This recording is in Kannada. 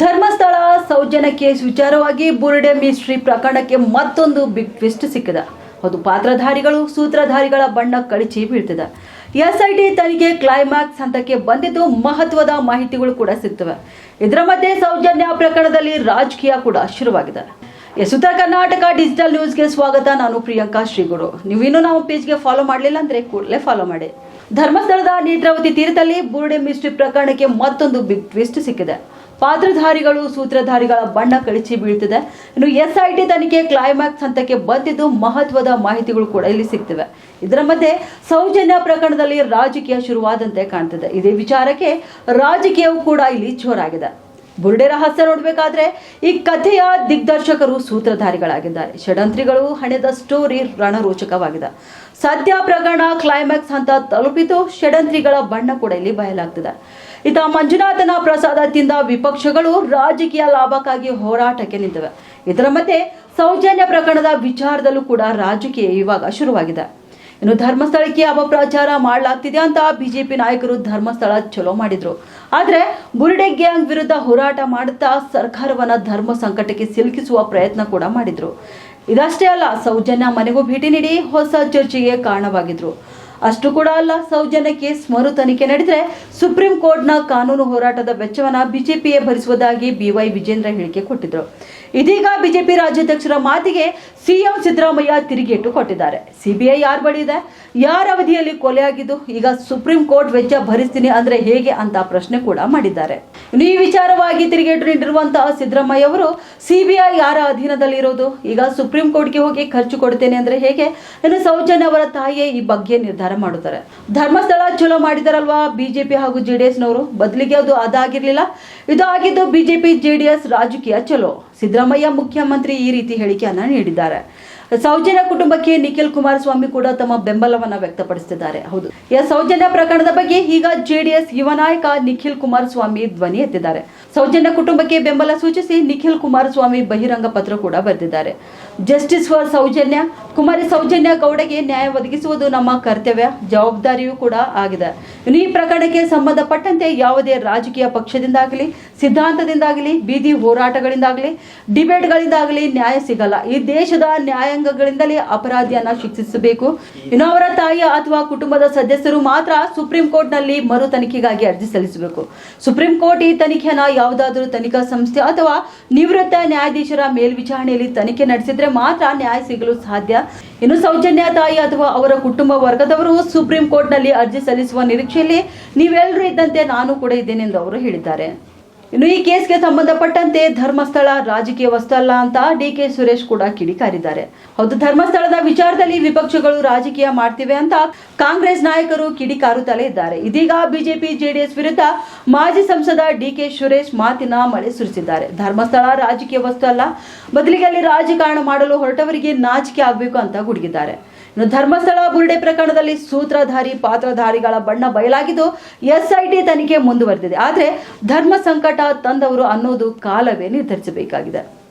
ಧರ್ಮಸ್ಥಳ ಸೌಜನ್ಯ ಕೇಸ್ ವಿಚಾರವಾಗಿ ಬುರುಡೆ ಮಿಸ್ಟ್ರಿ ಪ್ರಕರಣಕ್ಕೆ ಮತ್ತೊಂದು ಬಿಗ್ ಟ್ವಿಸ್ಟ್ ಸಿಕ್ಕಿದೆ. ಅದು ಪಾತ್ರಧಾರಿಗಳು, ಸೂತ್ರಧಾರಿಗಳ ಬಣ್ಣ ಕಳಚಿ ಬೀಳ್ತಿದೆ. ಎಸ್ಐಟಿ ತನಿಖೆ ಕ್ಲೈಮ್ಯಾಕ್ಸ್ ಹಂತಕ್ಕೆ ಬಂದಿದ್ದು ಮಹತ್ವದ ಮಾಹಿತಿಗಳು ಕೂಡ ಸಿಗ್ತವೆ. ಇದರ ಮಧ್ಯೆ ಸೌಜನ್ಯ ಪ್ರಕರಣದಲ್ಲಿ ರಾಜಕೀಯ ಕೂಡ ಶುರುವಾಗಿದೆ. ಎಸ್ ಉತ್ತರ ಕರ್ನಾಟಕ ಡಿಜಿಟಲ್ ನ್ಯೂಸ್ಗೆ ಸ್ವಾಗತ. ನಾನು ಪ್ರಿಯಾಂಕಾ ಶ್ರೀಗುರು. ನೀವು ಇನ್ನೂ ನಮ್ಮ ಪೇಜ್ಗೆ ಫಾಲೋ ಮಾಡಲಿಲ್ಲ ಅಂದರೆ ಕೂಡಲೇ ಫಾಲೋ ಮಾಡಿ. ಧರ್ಮಸ್ಥಳದ ನೇತ್ರಾವತಿ ತೀರದಲ್ಲಿ ಬುರುಡೆ ಮಿಸ್ಟ್ರಿ ಪ್ರಕರಣಕ್ಕೆ ಮತ್ತೊಂದು ಬಿಗ್ ಟ್ವಿಸ್ಟ್ ಸಿಕ್ಕಿದೆ. ಪಾತ್ರಧಾರಿಗಳು ಸೂತ್ರಧಾರಿಗಳ ಬಣ್ಣ ಕಳಚಿ ಬೀಳ್ತಿದೆ. ಇನ್ನು ಎಸ್ಐಟಿ ತನಿಖೆ ಕ್ಲೈಮ್ಯಾಕ್ಸ್ ಹಂತಕ್ಕೆ ಬಂದಿದ್ದು ಮಹತ್ವದ ಮಾಹಿತಿಗಳು ಕೂಡ ಇಲ್ಲಿ ಸಿಗ್ತಿವೆ. ಇದರ ಮಧ್ಯೆ ಸೌಜನ್ಯ ಪ್ರಕರಣದಲ್ಲಿ ರಾಜಕೀಯ ಶುರುವಾದಂತೆ ಕಾಣ್ತಿದೆ. ಇದೇ ವಿಚಾರಕ್ಕೆ ರಾಜಕೀಯವು ಕೂಡ ಇಲ್ಲಿ ಜೋರಾಗಿದೆ. ಬುರುಡೆ ರಹಸ್ಯ ನೋಡಬೇಕಾದ್ರೆ ಈ ಕಥೆಯ ದಿಗ್ದರ್ಶಕರು ಸೂತ್ರಧಾರಿಗಳಾಗಿದ್ದಾರೆ. ಷಡಂತ್ರಿಗಳು ಹಣೆದ ಸ್ಟೋರಿ ರಣರೋಚಕವಾಗಿದೆ. ಸದ್ಯ ಪ್ರಕರಣ ಕ್ಲೈಮ್ಯಾಕ್ಸ್ ಹಂತ ತಲುಪಿತು ಷಡಂತ್ರಿಗಳ ಬಣ್ಣ ಕೂಡ ಇಲ್ಲಿ ಬಯಲಾಗ್ತಿದೆ. ಇತ ಮಂಜುನಾಥನ ಪ್ರಸಾದ ತಿಂದ ವಿಪಕ್ಷಗಳು ರಾಜಕೀಯ ಲಾಭಕ್ಕಾಗಿ ಹೋರಾಟಕ್ಕೆ ನಿಂತಿವೆ. ಇದರ ಮಧ್ಯೆ ಸೌಜನ್ಯ ಪ್ರಕರಣದ ವಿಚಾರದಲ್ಲೂ ಕೂಡ ರಾಜಕೀಯ ಇವಾಗ ಶುರುವಾಗಿದೆ. ಇನ್ನು ಧರ್ಮಸ್ಥಳಕ್ಕೆ ಅಪಪ್ರಚಾರ ಮಾಡಲಾಗ್ತಿದೆ ಅಂತ ಬಿಜೆಪಿ ನಾಯಕರು ಧರ್ಮಸ್ಥಳ ಚಲೋ ಮಾಡಿದ್ರು. ಆದ್ರೆ ಬುರುಡೆ ಗ್ಯಾಂಗ್ ವಿರುದ್ಧ ಹೋರಾಟ ಮಾಡುತ್ತಾ ಸರ್ಕಾರವನ್ನ ಧರ್ಮ ಸಂಕಟಕ್ಕೆ ಸಿಲುಕಿಸುವ ಪ್ರಯತ್ನ ಕೂಡ ಮಾಡಿದ್ರು. ಇದಷ್ಟೇ ಅಲ್ಲ, ಸೌಜನ್ಯ ಮನೆಗೂ ಭೇಟಿ ನೀಡಿ ಹೊಸ ಚರ್ಚೆಗೆ ಕಾರಣವಾಗಿದ್ರು. ಅಷ್ಟು ಕೂಡ ಅಲ್ಲ, ಸೌಜನ್ಯಕ್ಕೆ ಸ್ಮರು ಮರು ತನಿಖೆ ನಡೆದರೆ ಸುಪ್ರೀಂ ಕೋರ್ಟ್ನ ಕಾನೂನು ಹೋರಾಟದ ವೆಚ್ಚವನ್ನ ಬಿಜೆಪಿಯೇ ಭರಿಸುವುದಾಗಿ ಬಿವೈ ವಿಜೇಂದ್ರ ಹೇಳಿಕೆ ಕೊಟ್ಟಿದ್ರು. ಇದೀಗ ಬಿಜೆಪಿ ರಾಜ್ಯಾಧ್ಯಕ್ಷರ ಮಾತಿಗೆ ಸಿಎಂ ಸಿದ್ದರಾಮಯ್ಯ ತಿರುಗೇಟು ಕೊಟ್ಟಿದ್ದಾರೆ. ಸಿಬಿಐ ಯಾರ ಬಳಿ ಇದೆ? ಯಾರ ಅವಧಿಯಲ್ಲಿ ಕೊಲೆಯಾಗಿದ್ದು ಈಗ ಸುಪ್ರೀಂ ಕೋರ್ಟ್ ವೆಚ್ಚ ಭರಿಸ್ತೀನಿ ಅಂದ್ರೆ ಹೇಗೆ ಅಂತ ಪ್ರಶ್ನೆ ಕೂಡ ಮಾಡಿದ್ದಾರೆ. ಈ ವಿಚಾರವಾಗಿ ತಿರುಗೇಟು ನೀಡಿರುವಂತಹ ಸಿದ್ದರಾಮಯ್ಯ ಅವರು, ಸಿಬಿಐ ಯಾರ ಅಧೀನದಲ್ಲಿ ಇರೋದು? ಈಗ ಸುಪ್ರೀಂ ಕೋರ್ಟ್ಗೆ ಹೋಗಿ ಖರ್ಚು ಕೊಡ್ತೇನೆ ಅಂದ್ರೆ ಹೇಗೆ? ಇನ್ನು ಸೌಜನ್ಯ ಅವರ ತಾಯಿಯೇ ಈ ಬಗ್ಗೆ ನಿರ್ಧಾರ ಮಾಡುತ್ತಾರೆ. ಧರ್ಮಸ್ಥಳ ಚಲೋ ಮಾಡಿದಾರಲ್ವಾ ಬಿಜೆಪಿ ಹಾಗೂ ಜೆಡಿಎಸ್ ನವರು ಬದಲಿಗೆ ಅದು ಅದಾಗಿರ್ಲಿಲ್ಲ. ಇದು ಆಗಿದ್ದು ಬಿಜೆಪಿ, ಜೆಡಿಎಸ್ ರಾಜಕೀಯ ಚಲೋ ಸಿದ್ದರಾಮಯ್ಯ ಮುಖ್ಯಮಂತ್ರಿ ಈ ರೀತಿ ಹೇಳಿಕೆಯನ್ನು ನೀಡಿದ್ದಾರೆ. ಸೌಜನ್ಯ ಕುಟುಂಬಕ್ಕೆ ನಿಖಿಲ್ ಕುಮಾರಸ್ವಾಮಿ ಕೂಡ ತಮ್ಮ ಬೆಂಬಲವನ್ನ ವ್ಯಕ್ತಪಡಿಸಿದ್ದಾರೆ ಹೌದು. ಈ ಸೌಜನ್ಯ ಪ್ರಕರಣದ ಬಗ್ಗೆ ಈಗ ಜೆಡಿಎಸ್ ಯುವ ನಾಯಕ ನಿಖಿಲ್ ಕುಮಾರಸ್ವಾಮಿ ಧ್ವನಿ ಎತ್ತಿದ್ದಾರೆ. ಸೌಜನ್ಯ ಕುಟುಂಬಕ್ಕೆ ಬೆಂಬಲ ಸೂಚಿಸಿ ನಿಖಿಲ್ ಕುಮಾರಸ್ವಾಮಿ ಬಹಿರಂಗ ಪತ್ರ ಕೂಡ ಬರೆದಿದ್ದಾರೆ. ಜಸ್ಟಿಸ್ ಫಾರ್ ಸೌಜನ್ಯ, ಕುಮಾರಿ ಸೌಜನ್ಯ ಗೌಡಗೆ ನ್ಯಾಯ ಒದಗಿಸುವುದು ನಮ್ಮ ಕರ್ತವ್ಯ, ಜವಾಬ್ದಾರಿಯೂ ಕೂಡ ಆಗಿದೆ. ಈ ಪ್ರಕರಣಕ್ಕೆ ಸಂಬಂಧಪಟ್ಟಂತೆ ಯಾವುದೇ ರಾಜಕೀಯ ಪಕ್ಷದಿಂದಾಗಲಿ, ಸಿದ್ಧಾಂತದಿಂದಾಗಲಿ, ಬೀದಿ ಹೋರಾಟಗಳಿಂದಾಗಲಿ, ಡಿಬೇಟ್ಗಳಿಂದಾಗಲಿ ನ್ಯಾಯ ಸಿಗಲ್ಲ. ಈ ದೇಶದ ನ್ಯಾಯಾಂಗಗಳಿಂದಲೇ ಅಪರಾಧಿಯನ್ನ ಶಿಕ್ಷಿಸಬೇಕು. ಇನ್ನು ಅವರ ತಾಯಿ ಅಥವಾ ಕುಟುಂಬದ ಸದಸ್ಯರು ಮಾತ್ರ ಸುಪ್ರೀಂ ಕೋರ್ಟ್ನಲ್ಲಿ ಮರು ತನಿಖೆಗಾಗಿ ಅರ್ಜಿ ಸಲ್ಲಿಸಬೇಕು. ಸುಪ್ರೀಂ ಕೋರ್ಟ್ ಈ ತನಿಖೆಯನ್ನ ಯಾವುದಾದರೂ ತನಿಖಾ ಸಂಸ್ಥೆ ಅಥವಾ ನಿವೃತ್ತ ನ್ಯಾಯಾಧೀಶರ ಮೇಲ್ವಿಚಾರಣೆಯಲ್ಲಿ ತನಿಖೆ ನಡೆಸಿದ್ರೆ ಮಾತ್ರ ನ್ಯಾಯ ಸಿಗಲು ಸಾಧ್ಯ. ಇನ್ನು ಸೌಜನ್ಯ ತಾಯಿ ಅಥವಾ ಅವರ ಕುಟುಂಬ ವರ್ಗದವರು ಸುಪ್ರೀಂ ಕೋರ್ಟ್ನಲ್ಲಿ ಅರ್ಜಿ ಸಲ್ಲಿಸುವ ನಿರೀಕ್ಷೆಯಲ್ಲಿ ನೀವೆಲ್ಲರೂ ಇದ್ದಂತೆ ನಾನು ಕೂಡ ಇದ್ದೇನೆ ಎಂದು ಅವರು ಹೇಳಿದ್ದಾರೆ. ಇನ್ನು ಈ ಕೇಸ್ಗೆ ಸಂಬಂಧಪಟ್ಟಂತೆ ಧರ್ಮಸ್ಥಳ ರಾಜಕೀಯ ವಸ್ತು ಅಲ್ಲ ಅಂತ ಡಿ ಕೆ ಸುರೇಶ್ ಕೂಡ ಕಿಡಿಕಾರಿದ್ದಾರೆ. ಹೌದು, ಧರ್ಮಸ್ಥಳದ ವಿಚಾರದಲ್ಲಿ ವಿಪಕ್ಷಗಳು ರಾಜಕೀಯ ಮಾಡ್ತಿವೆ ಅಂತ ಕಾಂಗ್ರೆಸ್ ನಾಯಕರು ಕಿಡಿಕಾರುತ್ತಲೇ ಇದ್ದಾರೆ. ಇದೀಗ ಬಿಜೆಪಿ, ಜೆಡಿಎಸ್ ವಿರುದ್ಧ ಮಾಜಿ ಸಂಸದ ಡಿ ಕೆ ಸುರೇಶ್ ಮಾತಿನ ಮಳೆ ಸುರಿಸಿದ್ದಾರೆ. ಧರ್ಮಸ್ಥಳ ರಾಜಕೀಯ ವಸ್ತು ಅಲ್ಲ ಬದಲಿಗೆ ಅಲ್ಲಿ ರಾಜಕಾರಣ ಮಾಡಲು ಹೊರಟವರಿಗೆ ನಾಚಿಕೆ ಆಗಬೇಕು ಅಂತ ಗುಡುಗಿದ್ದಾರೆ. ಧರ್ಮಸ್ಥಳ ಬುರುಡೆ ಪ್ರಕರಣದಲ್ಲಿ ಸೂತ್ರಧಾರಿ, ಪಾತ್ರಧಾರಿಗಳ ಬಣ್ಣ ಬಯಲಾಗಿದ್ದು, ಎಸ್ಐಟಿ ತನಿಖೆ ಮುಂದುವರೆದಿದೆ. ಆದರೆ ಧರ್ಮ ಸಂಕಟ ತಂದವರು ಅನ್ನೋದು ಕಾಲವೇ ನಿರ್ಧರಿಸಬೇಕಾಗಿದೆ.